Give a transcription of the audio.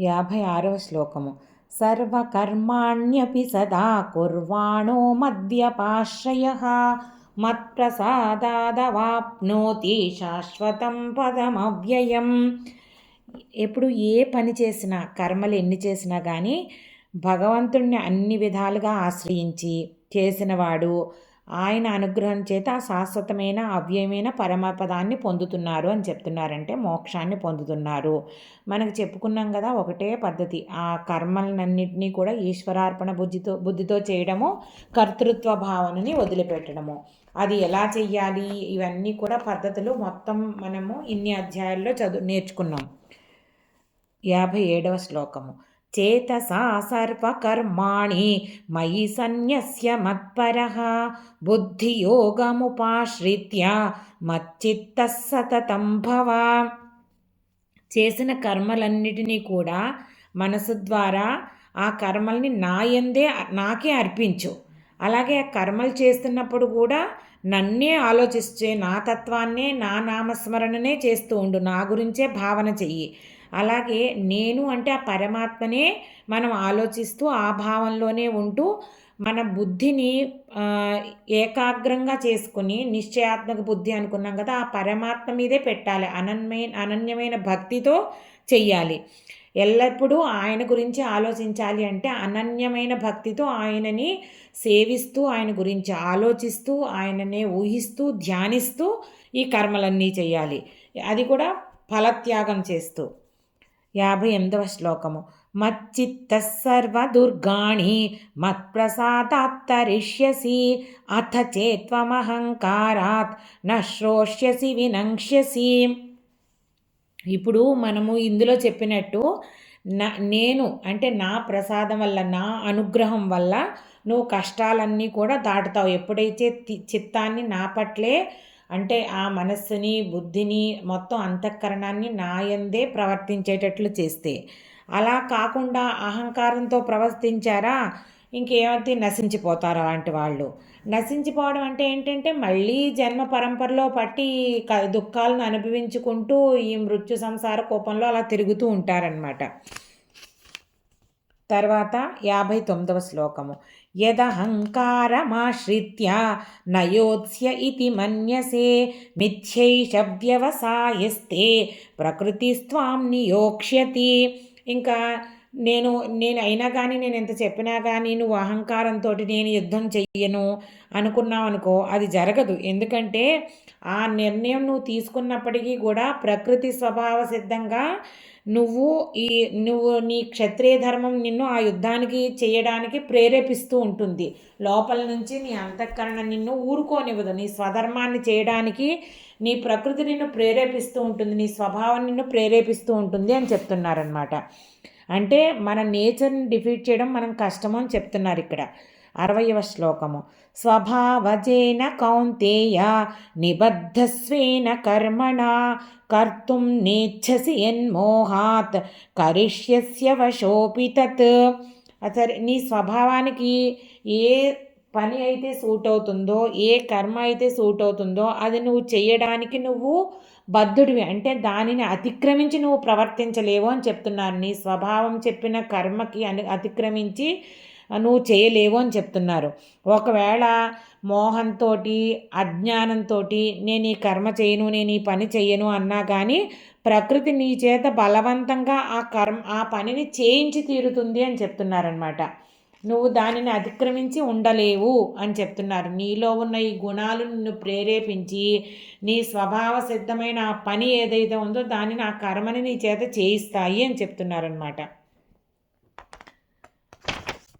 యాభై ఆరవ శ్లోకము. సర్వకర్మాణ్యపి సదా కుర్వాణో మద్యపాశ్రయ. మత్ప్రసాదాదవాప్నోతి శాశ్వతం పదమవ్యయం. ఎప్పుడు ఏ పని చేసినా కర్మలు ఎన్ని చేసినా కానీ భగవంతుణ్ణి అన్ని విధాలుగా ఆశ్రయించి చేసినవాడు ఆయన అనుగ్రహం చేత శాశ్వతమైన అవ్యయమైన పరమపదాన్ని పొందుతున్నారు అని చెప్తున్నారంటే మోక్షాన్ని పొందుతున్నారు. మనకు చెప్పుకున్నాం కదా ఒకటే పద్ధతి. ఆ కర్మలన్నింటినీ కూడా ఈశ్వరార్పణ బుద్ధితో బుద్ధితో చేయడము కర్తృత్వ భావనని వదిలిపెట్టడము. అది ఎలా చెయ్యాలి? ఇవన్నీ కూడా పద్ధతులు మొత్తం మనము ఇన్ని అధ్యాయాల్లో చదువు నేర్చుకున్నాం. యాభై ఏడవ శ్లోకము. చేతసా సర్వకర్మాణి మయి సన్యస్య మత్పర బుద్ధియోగముపాశ్రిత్య మచ్చిత్త సతతం భవ. చేసిన కర్మలన్నిటినీ కూడా మనసు ద్వారా ఆ కర్మల్ని నాయందే నాకే అర్పించు. అలాగే ఆ కర్మలు చేస్తున్నప్పుడు కూడా నన్నే ఆలోచిస్తే నా తత్వాన్నే నా నామస్మరణనే చేస్తూ ఉండు. నా గురించే భావన చెయ్యి. అలాగే నేను అంటే ఆ పరమాత్మనే మనం ఆలోచిస్తూ ఆ భావంలోనే ఉంటూ మన బుద్ధిని ఏకాగ్రంగా చేసుకుని నిశ్చయాత్మక బుద్ధి అనుకున్నాం కదా ఆ పరమాత్మ మీదే పెట్టాలి. అనన్యమైన అనన్యమైన భక్తితో చెయ్యాలి. ఎల్లప్పుడూ ఆయన గురించి ఆలోచించాలి అంటే అనన్యమైన భక్తితో ఆయనని సేవిస్తూ ఆయన గురించి ఆలోచిస్తూ ఆయననే ఊహిస్తూ ధ్యానిస్తూ ఈ కర్మలన్నీ చేయాలి అది కూడా ఫలత్యాగం చేస్తూ. యాభై ఎనిమిదవ శ్లోకము. మచ్చిత్త సర్వదుర్గాణి మత్ప్రసాదాత్తరిష్యసి అథ చేత్వమహంకారాత్ నశ్రోష్యసి వినంక్ష్యసి. ఇప్పుడు మనము ఇందులో చెప్పినట్టు నా నేను అంటే నా ప్రసాదం వల్ల నా అనుగ్రహం వల్ల నువ్వు కష్టాలన్నీ కూడా దాటుతావు. ఎప్పుడైతే చిత్తాన్ని నా పట్లే అంటే ఆ మనస్సుని బుద్ధిని మొత్తం అంతఃకరణాన్ని నాయందే ప్రవర్తించేటట్లు చేస్తే. అలా కాకుండా అహంకారంతో ప్రవర్తించారా? ఇంకేమైతే నశించిపోతారు అలాంటి వాళ్ళు. నశించిపోవడం అంటే ఏంటంటే మళ్ళీ జన్మ పరంపరలో పట్టి దుఃఖాలను అనుభవించుకుంటూ ఈ మృత్యు సంసార కోపంలో అలా తిరుగుతూ ఉంటారనమాట తర్వాత యాభై తొమ్మిదవ శ్లోకము. యదహంకారమాశ్రిత్య నయోత్స్య ఇది మన్యసే మిథ్యైష వ్యవసాయస్తే ప్రకృతిస్త్వాం నియోక్ష్యతి. ఇంకా నేను నేను అయినా కానీ నేను ఎంత చెప్పినా కానీ నువ్వు అహంకారంతో నేను యుద్ధం చెయ్యను అనుకున్నావు అనుకో అది జరగదు. ఎందుకంటే ఆ నిర్ణయం నువ్వు తీసుకున్నప్పటికీ కూడా ప్రకృతి స్వభావ సిద్ధంగా నువ్వు ఈ నువ్వు నీ క్షత్రియ ధర్మం నిన్ను ఆ యుద్ధానికి చేయడానికి ప్రేరేపిస్తూ ఉంటుంది. లోపల నుంచి నీ అంతఃకరణ నిన్ను ఊరుకోనివ్వదు. నీ స్వధర్మాన్ని చేయడానికి నీ ప్రకృతి నిన్ను ప్రేరేపిస్తూ ఉంటుంది. నీ స్వభావం నిన్ను ప్రేరేపిస్తూ ఉంటుంది అని చెప్తున్నారనమాట అంటే మన నేచర్ని డిఫీట్ చేయడం మనం కష్టమని చెప్తున్నారు ఇక్కడ. అరవయవ శ్లోకము. స్వభావజేన కౌంతేయ నిబద్ధస్వేన కర్మణ కర్తుం నేచ్ఛసి ఎన్మోహాత్ కరిష్యస్య వశోపి తత్. సరే నీ స్వభావానికి ఏ పని అయితే సూట్ అవుతుందో ఏ కర్మ అయితే సూట్ అవుతుందో అది నువ్వు చేయడానికి నువ్వు బద్ధుడివి. అంటే దానిని అతిక్రమించి నువ్వు ప్రవర్తించలేవు అని చెప్తున్నారు. నీ స్వభావం చెప్పిన కర్మకి అని అతిక్రమించి నువ్వు చేయలేవు అని చెప్తున్నారు. ఒకవేళ మోహంతో అజ్ఞానంతో నేను ఈ కర్మ చేయను నేను ఈ పని చేయను అన్నా కానీ ప్రకృతి నీ చేత బలవంతంగా ఆ కర్మ ఆ పనిని చేయించి తీరుతుంది అని చెప్తున్నారనమాట నువ్వు దానిని అతిక్రమించి ఉండలేవు అని చెప్తున్నారు. నీలో ఉన్న ఈ గుణాలు నిన్ను ప్రేరేపించి నీ స్వభావ సిద్ధమైన ఆ పని ఏదైతే ఉందో దానిని ఆ కర్మని నీ చేత చేయిస్తాయి అని చెప్తున్నారనమాట